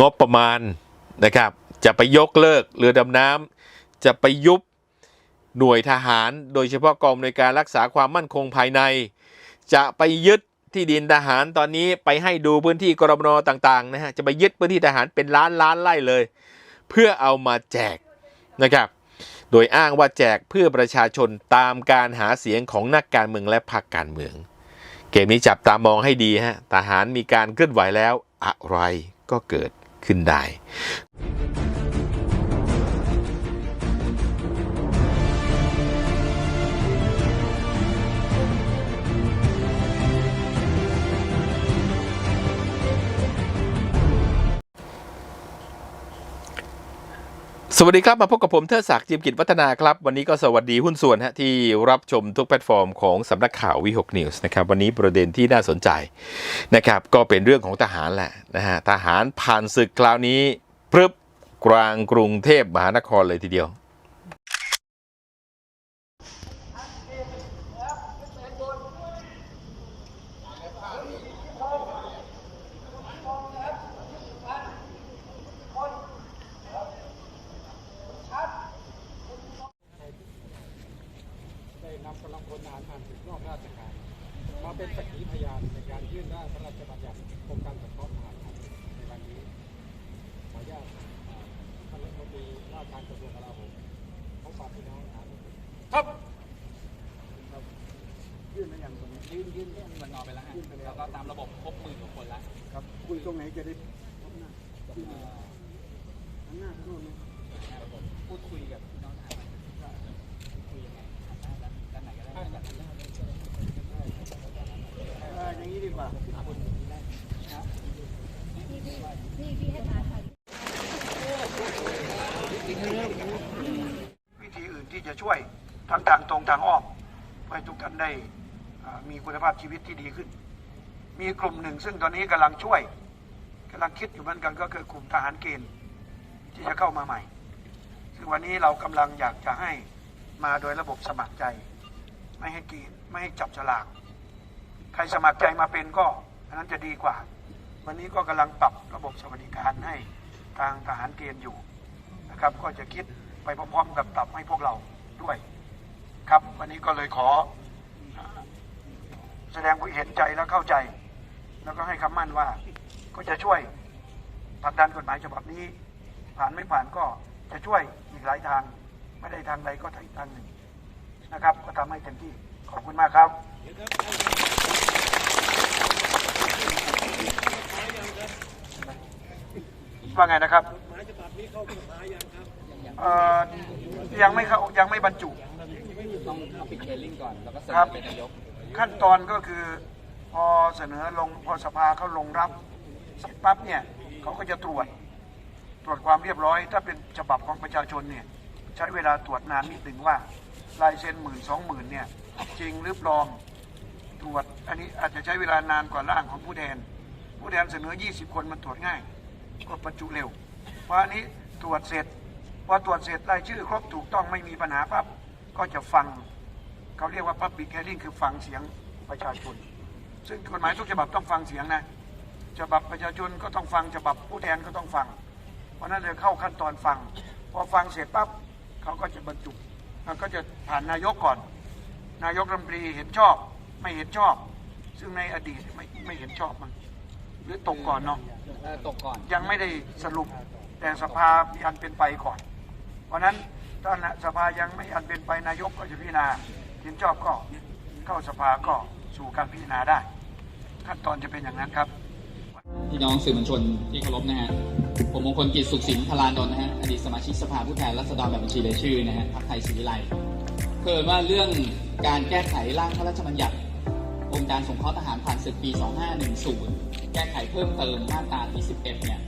งบประมาณนะครับ จะไปยกเลิกเรือดำน้ำจะไปยุบหน่วยทหาร โดยเฉพาะกองในการรักษาความมั่นคงภายใน จะไปยึดที่ดินทหารตอนนี้ไปให้ดูพื้นที่กรมนต่างๆนะฮะจะไปยึดพื้นที่ทหารเป็นล้านล้านไร่เลย เพื่อเอามาแจกนะครับ โดยอ้างว่าแจกเพื่อประชาชนตามการหาเสียงของนักการเมืองและพรรคการเมือง เกมนี้จับตามองให้ดีฮะทหารมีการเคลื่อนไหวแล้วอะไรก็เกิด ขึ้นได้ สวัสดีครับ มาพบกับผมเทิดศักดิ์จิมกิจวัฒนาครับ วันนี้ก็สวัสดีหุ้นส่วนฮะที่รับชมทุกแพลตฟอร์มของสำนักข่าววิหกนิวส์นะครับวันนี้ประเด็นที่น่าสนใจนะครับก็เป็นเรื่องของทหารแหละนะฮะทหารผ่านศึกคราวนี้พรึบกลางกรุงเทพมหานครเลยทีเดียว ได้นำกำลังพลทหารผ่านศึกนอกราชการ มาเป็นสักขีพยานในการยื่นร่างพระราชบัญญัติโครงการสงเคราะห์ทหารผ่านศึกในวันนี้ ขออนุญาตอ่าท่านรัฐมนตรีว่าการกระทรวงกลาโหมพบปะพี่น้องทหารครับครับ ยื่นมาอย่างตรงนี้ ยื่นยื่นยื่นมันนอนไปแล้วฮะ ยื่นไปแล้ว แล้วก็ตามระบบครบหมื่นกว่าคนแล้ว ค รงไหนจะได้พบหน้าที่ไหนข้างหน้าข้างโน้นไหมพูดคุยกับน้องอาว่าคุยยังไงด้านไหนก็ได้ด้านไหนก็ได้อย่างนี้ดีกว่าพี่พี่พี่พี่ให้มาถ่ายวิธีอื่นที่จะช่วยทั้งทางตรงทางอ้อมให้ทุกท่านได้มีคุณภาพชีวิตที่ดีขึ้น มีกลุ่มหนึ่งซึ่งตอนนี้กำลังช่วย กำลังคิดอยู่เหมือนกันก็คือกลุ่มทหารเกณฑ์ที่จะเข้ามาใหม่ ซึ่งวันนี้เรากำลังอยากจะให้มาโดยระบบสมัครใจ ไม่ให้เกีณฑ์ไม่ให้จับฉลาก ใครสมัครใจมาเป็นก็อันนั้นจะดีกว่า วันนี้ก็กำลังปรับระบบสวัสดิการให้ทางทหารเกณฑ์อยู่นะครับ ก็จะคิดไปพร้อมๆกับปรับให้พวกเราด้วย ครับวันนี้ก็เลยขอ แสดงความเห็นใจและเข้าใจ แล้วก็ให้คำมั่นว่า ก็จะช่วยผลักดันกฎหมายฉบับนี้ ผ่านไม่ผ่านก็จะช่วยอีกหลายทาง ไม่ได้ทางใดก็ทางอีกทางหนึ่งนะครับ ก็ทำให้เต็มที่ขอบคุณมากครับว่าไงนะครับเอ่อยังไม่เข้ายังไม่บรรจุต้องเอาปิดเทรลลิ่งก่อนแล้วก็เสนครัอบเป็นนายกขั้นตอนก็คือพอเสนอลงพอสภาเขาลงรับ เสร็จปั๊บเนี่ยเขาก็จะตรวจตรวจความเรียบร้อย ถ้าเป็นฉบับของประชาชนเนี่ยใช้เวลาตรวจนานนิดหนึ่งว่าลายเซ็นหมื่นสองหมื่นเนี่ยจริงหรือปลอมตรวจอันนี้อาจจะใช้เวลานานกว่าร่างของผู้แทน ผู้แทนเสนอ 20 คนมันตรวจง่าย ก็ประจุเร็ว เพราะอันนี้ตรวจเสร็จพอตรวจเสร็จรายชื่อครบถูกต้องไม่มีปัญหาปั๊บก็จะฟังเขาเรียกว่า Public Hearing คือฟังเสียงประชาชน ซึ่งกฎหมายทุกฉบับต้องฟังเสียงนะ ฉบับประชาชนก็ต้องฟังฉบับผู้แทนก็ต้องฟัง เพราะฉะนั้นเลยเข้าขั้นตอนฟัง พอฟังเสร็จปั๊บเขาก็จะบรรจุมันก็จะผ่านนายกก่อน นายกรัฐมนตรีเห็นชอบ ไม่เห็นชอบ ซึ่งในอดีตไม่ไม่เห็นชอบมัน หรือตกก่อนเนาะเอ่อตกก่อน ยังไม่ได้สรุปแต่สภามีอันเป็นไปก่อน เพราะฉะนั้นถ้าสภายังไม่อันเป็นไปนายกก็จะพิจารณาเห็นชอบก็เข้าสภาก็สู่การพิจารณาได้ ขั้นตอนจะเป็นอย่างนั้นครับ พี่น้องสื่อมวลชนที่เคารพนะฮะ ผมมงคลกิจสุขสินพลานนท์นะฮะ อดีตสมาชิกสภาผู้แทนราษฎรแบบบัญชีรายชื่อนะฮะพรรคไทยศรีวิไลย์เกิดว่าเรื่องการแก้ไขร่างพระราชบัญญัติองค์การสงเคราะห์ทหารผ่านศึกปี 2510 แก้ไขเพิ่มเติมมาตราที่ 11 เนี่ย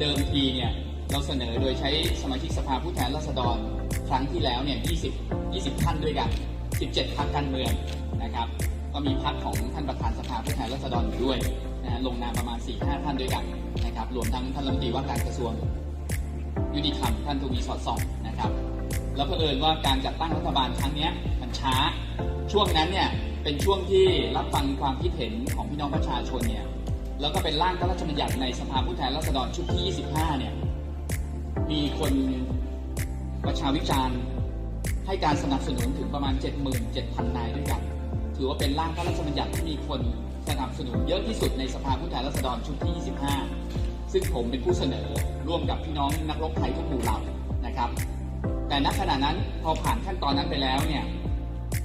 เดิมทีเนี่ยเราเสนอโดยใช้สมาชิกสภาผู้แทนราษฎรครั้งที่แล้วเนี่ย 20 20 ท่านด้วยกัน 17พรรคการเมืองนะครับ ก็มีพรรคของท่านประธานสภาผู้แทนราษฎรอยู่ด้วย นะลงนามประมาณ 4-5 ท่านด้วยกันนะครับรวมทั้งท่านรัฐมนตรีว่าการกระทรวงยุติธรรมท่านทวีสอดส่องนะครับแล้วเผอิญว่าการจัดตั้งรัฐบาลครั้งนี้มันช้า ช่วงนั้นเนี่ยเป็นช่วงที่รับฟังความคิดเห็นของพี่น้องประชาชนเนี่ยแล้วก็เป็นร่างพระราชบัญญัติในสภาผู้แทนราษฎรชุดที่ 25 เนี่ยมีคนประชาวิจารณ์ให้การสนับสนุนถึงประมาณ 77,000 นายด้วยกัน ถือว่าเป็นร่างพระราชบัญญัติที่มีคน สนับสนุนเยอะที่สุดในสภาผู้แทนราษฎรชุดที่ 25 ซึ่งผมเป็นผู้เสนอร่วมกับพี่น้องนักรบไทยทุกหมู่เหล่านะครับ แต่ณขณะนั้นพอผ่านขั้นตอนนั้นไปแล้วเนี่ย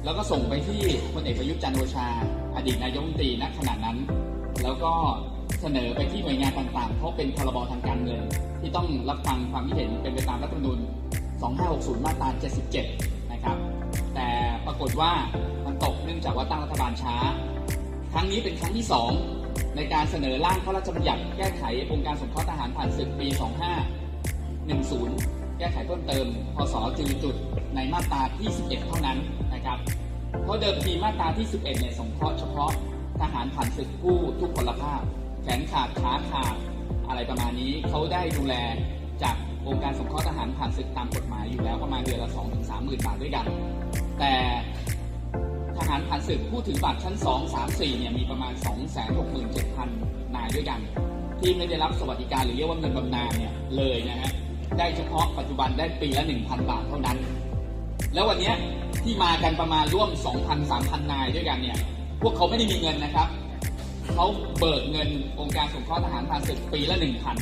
แล้วก็ส่งไปที่พลเอกประยุทธ์จันโอชา อดีตนายกรัฐมนตรีณขณะนั้น แล้วก็เสนอไปที่หน่วยงานต่างๆ เพราะเป็นพรบทางการเงินที่ต้องรับฟังความคิดเห็นเป็นไปตามรัฐธรรมนูญ 2560 มาตรา 77 นะครับ แต่ปรากฏว่ามันตกเนื่องจากว่าตั้งรัฐบาลช้า ครั้งนี้เป็นครั้งที่ 2 ในการเสนอร่างพระราชบัญญัติแก้ไของค์การสงเคราะห์ทหารผ่านศึกปี 2510 แก้ไขเพิ่มเติม พศจุจุดในมาตราที่ 11 เท่านั้นนะครับ เพราะเดิมทีมาตราที่ 11 เนี่ยสงเคราะห์เฉพาะทหารผ่านศึกผู้ทุกพลภาพ แขนขาดขาขาดอะไรประมาณนี้เขาได้ดูแลจากองค์การสงเคราะห์ทหารผ่านศึกตามกฎหมายอยู่แล้วประมาณเดือนละ 2-3 หมื่นบาทด้วยกัน แต่ ทหารผ่านศึกผู้ถือบัตรชั้น 2 3 4เนี่ยมีประมาณ 267,000 นายด้วยกัน ที่ไม่ได้รับสวัสดิการหรือเรียกว่าเงินบำนาญเนี่ยเลยนะฮะได้เฉพาะปัจจุบันได้ปีละ 1,000 บาทเท่านั้น แล้ววันนี้ที่มากันประมาณร่วม 2,000-3,000 นายด้วยกันเนี่ยพวกเขาไม่ได้มีเงินนะครับเขาเบิกเงินองค์การสงเคราะห์ทหารผ่านศึกปีละ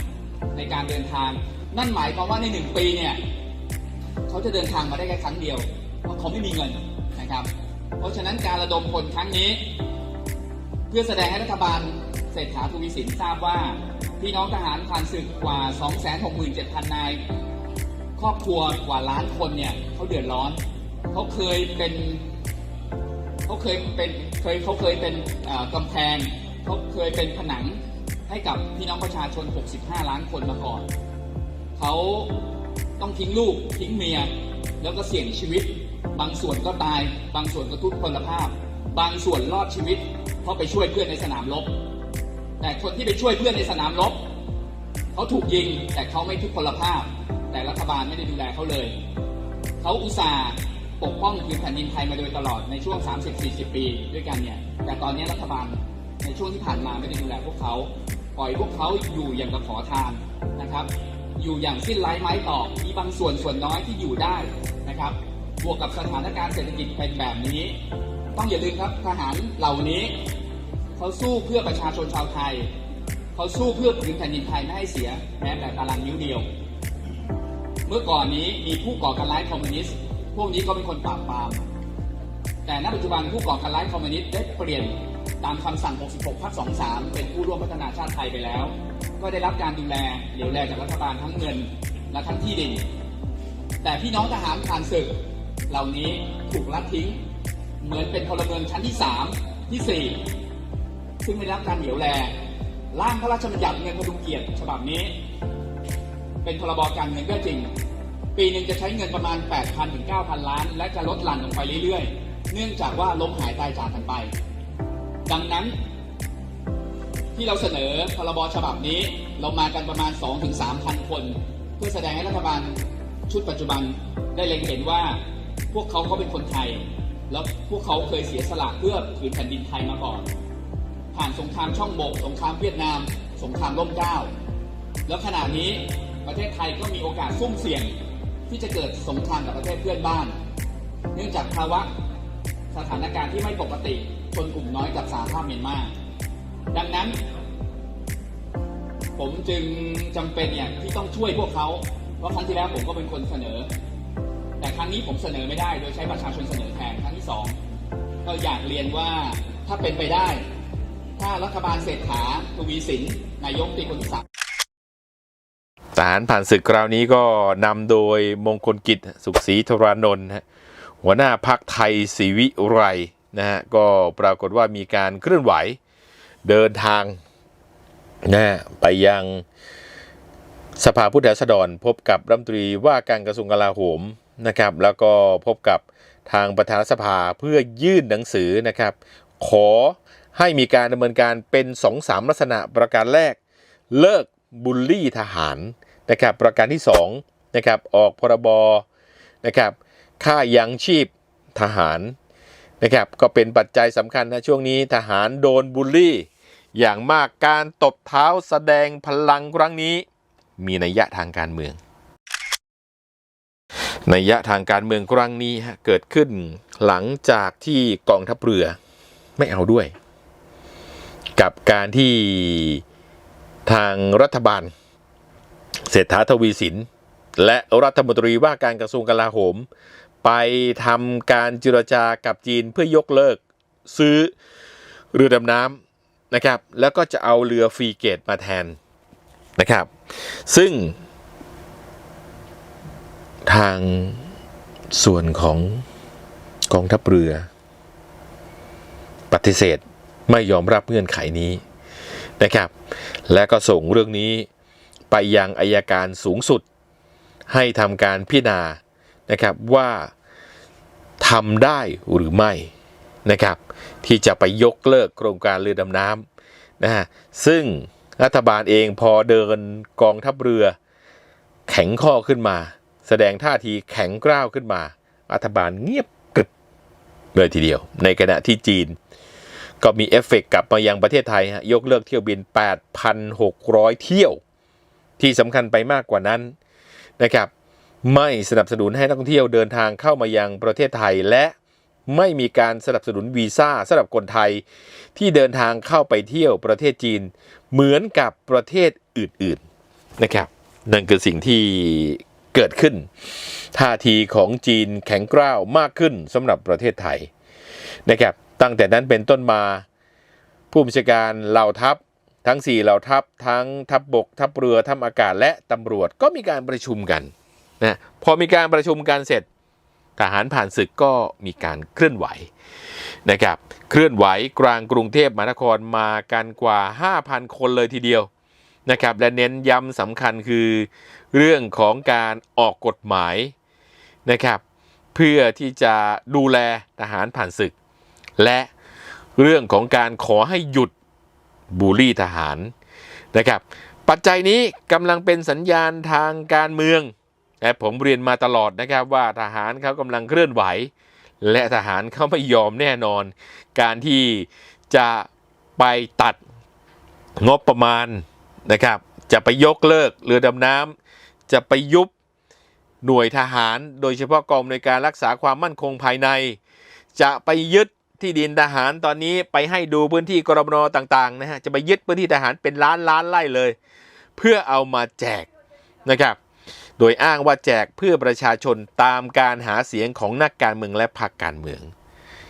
1,000 ในการเดินทาง นั่นหมายความว่าใน 1 ปีเนี่ยเขาจะเดินทางมาได้แค่ครั้งเดียว เพราะเขาไม่มีเงินนะครับ เพราะฉะนั้นการระดมพลครั้งนี้ เพื่อแสดงให้รัฐบาลเศรษฐาทวีสินทราบว่า พี่น้องทหารผ่านศึกกว่า 267,000 นาย ครอบครัวกว่าล้านคนเนี่ยเขาเดือดร้อนเขาเคยเป็นเขาเคยเป็นเคยเขาเคยเป็นกำแพงเขาเคยเป็นผนังให้กับพี่น้องประชาชน 65 ล้านคนมาก่อน เขาต้องทิ้งลูกทิ้งเมีย แล้วก็เสี่ยงชีวิต บางส่วนก็ตาย บางส่วนก็ทุกพลภาพ บางส่วนรอดชีวิต เพราะไปช่วยเพื่อนในสนามรบแต่คนที่ไปช่วยเพื่อนในสนามรบเขาถูกยิงแต่เขาไม่ทุกพลภาพ แต่รัฐบาลไม่ได้ดูแลเขาเลยเขาอุตส่าห์ปกป้องพื้นแผ่นดินไทยมาโดยตลอดในช่วง 30-40 ปีด้วยกันเนี่ย แต่ตอนนี้รัฐบาลในช่วงที่ผ่านมาไม่ได้ดูแลพวกเขาปล่อยพวกเขาอยู่อย่างกับขอทานนะครับ อยู่อย่างสิ้นไร้ไม้ตอกมีบางส่วนส่วนน้อยที่อยู่ได้นะครับ บวกกับสถานการณ์เศรษฐกิจเป็นแบบนี้ ต้องอย่าลืมครับทหารเหล่านี้เขาสู้เพื่อประชาชนชาวไทยเขาสู้เพื่อพื้นแผ่นดินไทยไม่ให้เสียแม้แต่ตารางนิ้วเดียว เมื่อก่อนนี้มีผู้ก่อการร้ายคอมมิวนิสต์พวกนี้ก็เป็นคนปราบปราม แต่ณปัจจุบันผู้ก่อการร้ายคอมมิวนิสต์ได้เปลี่ยนตามคำสั่ง 66พัก23 เป็นผู้ร่วมพัฒนาชาติไทยไปแล้ว ก็ได้รับการดูแลเหลียวแลจากรัฐบาลทั้งเงินและทั้งที่ดิน แต่พี่น้องทหารผ่านศึก เหล่านี้ถูกลัดทิ้ง เหมือนเป็นพลเมืองชั้นที่ 3 ที่ 4 ซึ่งไม่รับการเหลียวแล ร่างพระราชบัญญัติเงินพดุงเกียรติฉบับนี้ เป็นพรบการเงินก็จริง ปีหนึ่งจะใช้เงินประมาณ 8,000ถึง9,000 ล้าน และจะลดหลั่นลงไปเรื่อยๆ เนื่องจากว่าล้มหายตายจากกันไป ดังนั้นที่เราเสนอพรบฉบับนี้เรามากันประมาณ 2-3,000 คน เพื่อแสดงให้รัฐบาลชุดปัจจุบันได้เล็งเห็นว่า พวกเขาเขาเป็นคนไทย แล้วพวกเขาเคยเสียสละเพื่อผืนแผ่นดินไทยมาก่อน ผ่านสงครามช่องบกสงครามเวียดนาม สงครามร่มเกล้า แล้วขณะนี้ประเทศไทยก็มีโอกาสซุ่มเสี่ยงที่จะเกิดสงครามกับประเทศเพื่อนบ้าน เนื่องจากภาวะสถานการณ์ที่ไม่ปกติชนกลุ่มน้อยกับสาภาพเมียนมา ดังนั้น ผมจึงจำเป็นเนี่ยที่ต้องช่วยพวกเขา เพราะครั้งที่แล้วผมก็เป็นคนเสนอ แต่ครั้งนี้ผมเสนอไม่ได้ โดยใช้ประชาชนเสนอแทนครั้งที่สองก็อยากเรียนว่าถ้าเป็นไปได้ ถ้ารัฐบาลเศรษฐาทวีสินนายกตีคนที่สามทหารผ่านศึกคราวนี้ก็นำโดยมงคลกิจสุขศรีธรานนท์หัวหน้าพักไทยศรีวิไรนะฮะก็ปรากฏว่ามีการเคลื่อนไหวเดินทางนะฮะไปยังสภาผู้แทนราษฎรพบกับรัฐมนตรีว่าการกระทรวงกลาโหม นะครับแล้วก็พบกับทางประธานสภาเพื่อยื่นหนังสือนะครับ ขอให้มีการดำเนินการเป็น 2-3ลักษณะประการแรก เลิกบูลลี่ทหารนะครับประการที่2นะครับออกพรบนะครับค่ายังชีพทหารนะครับก็เป็นปัจจัยสำคัญนะช่วงนี้ทหารโดนบูลลี่ อย่างมากการตบเท้าแสดงพลังครั้งนี้ มีนัยยะทางการเมือง นัยยะทางการเมืองครั้งนี้เกิดขึ้นหลังจากที่กองทัพเรือไม่เอาด้วย กับการที่ทางรัฐบาล เศรษฐาทวีสิน และรัฐมนตรีว่าการกระทรวงกลาโหม ไปทำการเจรจากับจีนเพื่อยกเลิกซื้อเรือดำน้ำนะครับ แล้วก็จะเอาเรือฟรีเกตมาแทนนะครับ ซึ่ง ทางส่วนของกองทัพเรือ ปฏิเสธไม่ยอมรับเงื่อนไขนี้นะครับ และก็ส่งเรื่องนี้ไปยังอายการสูงสุด ให้ทำการพิจารณานะครับว่าทำได้หรือไม่นะครับ ที่จะไปยกเลิกโครงการเรือดำน้ำนะฮะซึ่งรัฐบาลเองพอเดินกองทัพเรือแข็งข้อขึ้นมา แสดงท่าทีแข็งกร้าวขึ้นมารัฐบาลเงียบกริบเลยทีเดียว ในขณะที่จีน ก็มีเอฟเฟกต์กลับมายังประเทศไทยฮะยกเลิกเที่ยวบิน 8,600 เที่ยว ที่สำคัญไปมากกว่านั้นนะครับไม่สนับสนุนให้นักท่องเที่ยวเดินทางเข้ามายังประเทศไทยและไม่มีการสนับสนุนวีซ่าสำหรับคนไทย ที่เดินทางเข้าไปเที่ยวประเทศจีน เหมือนกับประเทศอื่นๆนะครับนั่นคือสิ่งที่ เกิดขึ้น ท่าทีของจีนแข็งกร้าวมากขึ้นสำหรับประเทศไทยนะครับตั้งแต่นั้นเป็นต้นมา ผู้บัญชาการเหล่าทัพทั้ง 4 เหล่าทัพทั้งทัพบบก ทัพเรือทัพอากาศและตำรวจก็มีการประชุมกันนะพอมีการประชุมกันเสร็จ ทหารผ่านศึกก็มีการเคลื่อนไหวนะครับเคลื่อนไหวกลางกรุงเทพมหานครมากันกว่า 5,000 คนเลยทีเดียวนะครับและเน้นย้ำสำคัญคือ เรื่องของการออกกฎหมายนะครับ เพื่อที่จะดูแลทหารผ่านศึก และเรื่องของการขอให้หยุดบูลลี่ทหารนะครับ ปัจจัยนี้กำลังเป็นสัญญาณทางการเมืองและผมเรียนมาตลอดนะครับว่าทหารเขากำลังเคลื่อนไหว และทหารเขาไม่ยอมแน่นอน การที่จะไปตัดงบประมาณนะครับ จะไปยกเลิกเรือดำน้ำ จะไปยุบหน่วยทหาร โดยเฉพาะกองในการรักษาความมั่นคงภายใน จะไปยึดที่ดินทหารตอนนี้ไปให้ดูพื้นที่กรมนต่างๆนะฮะจะไปยึดพื้นที่ทหารเป็นล้านล้านไร่เลย เพื่อเอามาแจกนะครับ โดยอ้างว่าแจกเพื่อประชาชนตามการหาเสียงของนักการเมืองและพรรคการเมือง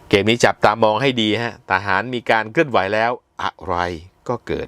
เกมนี้จับตามองให้ดีฮะทหารมีการเคลื่อนไหวแล้วอะไรก็เกิด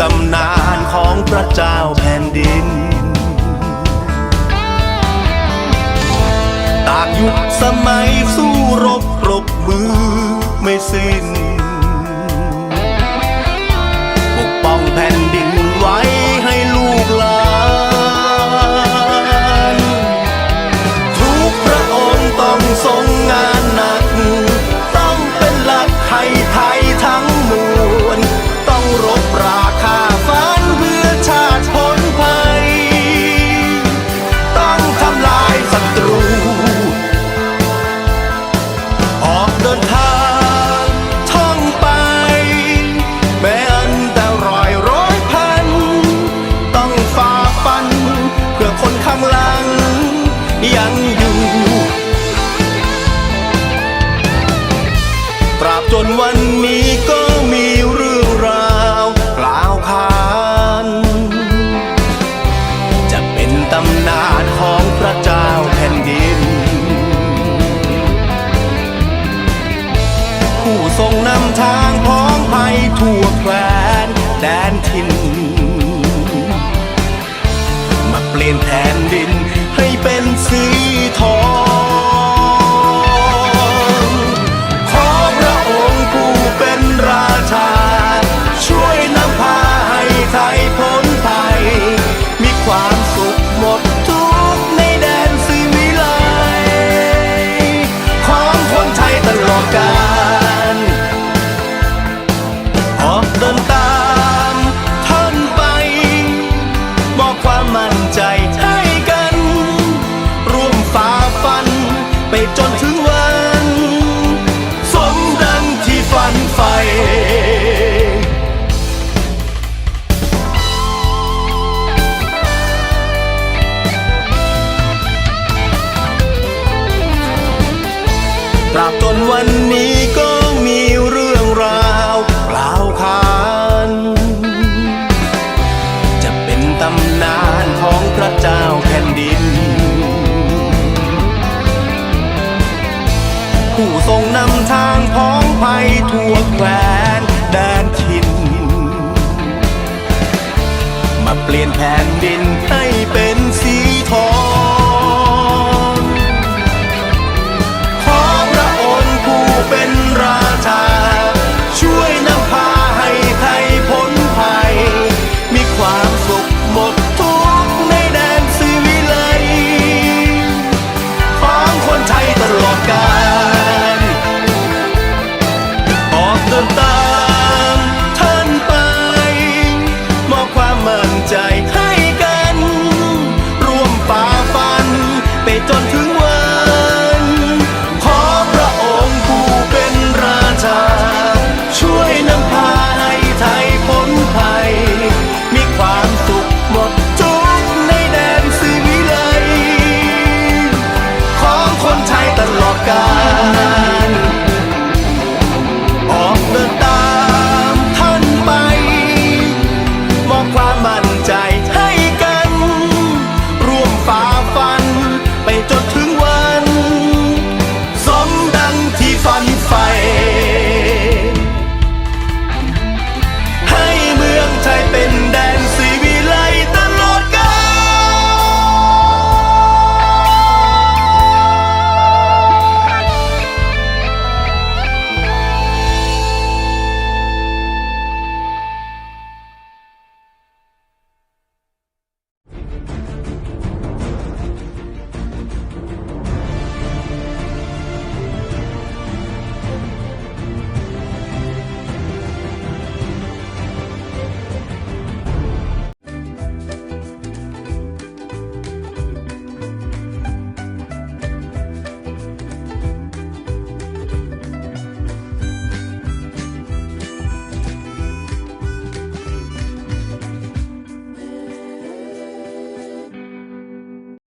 ตำนานของพระเจ้าแผ่นดิน ตากยุคสมัยสู้รบปรบมือไม่สิ้นปกป้องแผ่นดิน ทรงนำทางพ้องไปทั่วแคว้นแดนทิน มาเปลี่ยนแผ่นดินให้เป็นสี ลี่ยนแผ่นดิน